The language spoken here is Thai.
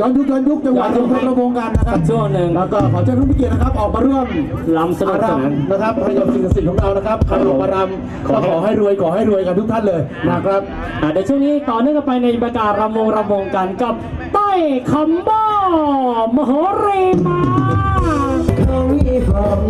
ย้อนยุคย้อนยุคจังหวะย้อนยุคงครระวงการนะครับ ช่วงหนึ่งแล้วก็ขอเชิญทุกผู้เกียรตินะครับออกมาร่วมลำสนุกสรนาน นะครับให้กัสิ่งศักดิ์สิทธิ์ของเรานะครับใครออกมารำก็ขอให้รวยขอให้รวยกันทุกท่านเลยนะครับ อ่เดี๋ยวช่วงนี้ต่อเนื่องกันไปในบรรยากาศรำวงรำวงกันกับใต้คำบ้มโหรีมาเขามีฟอรมใ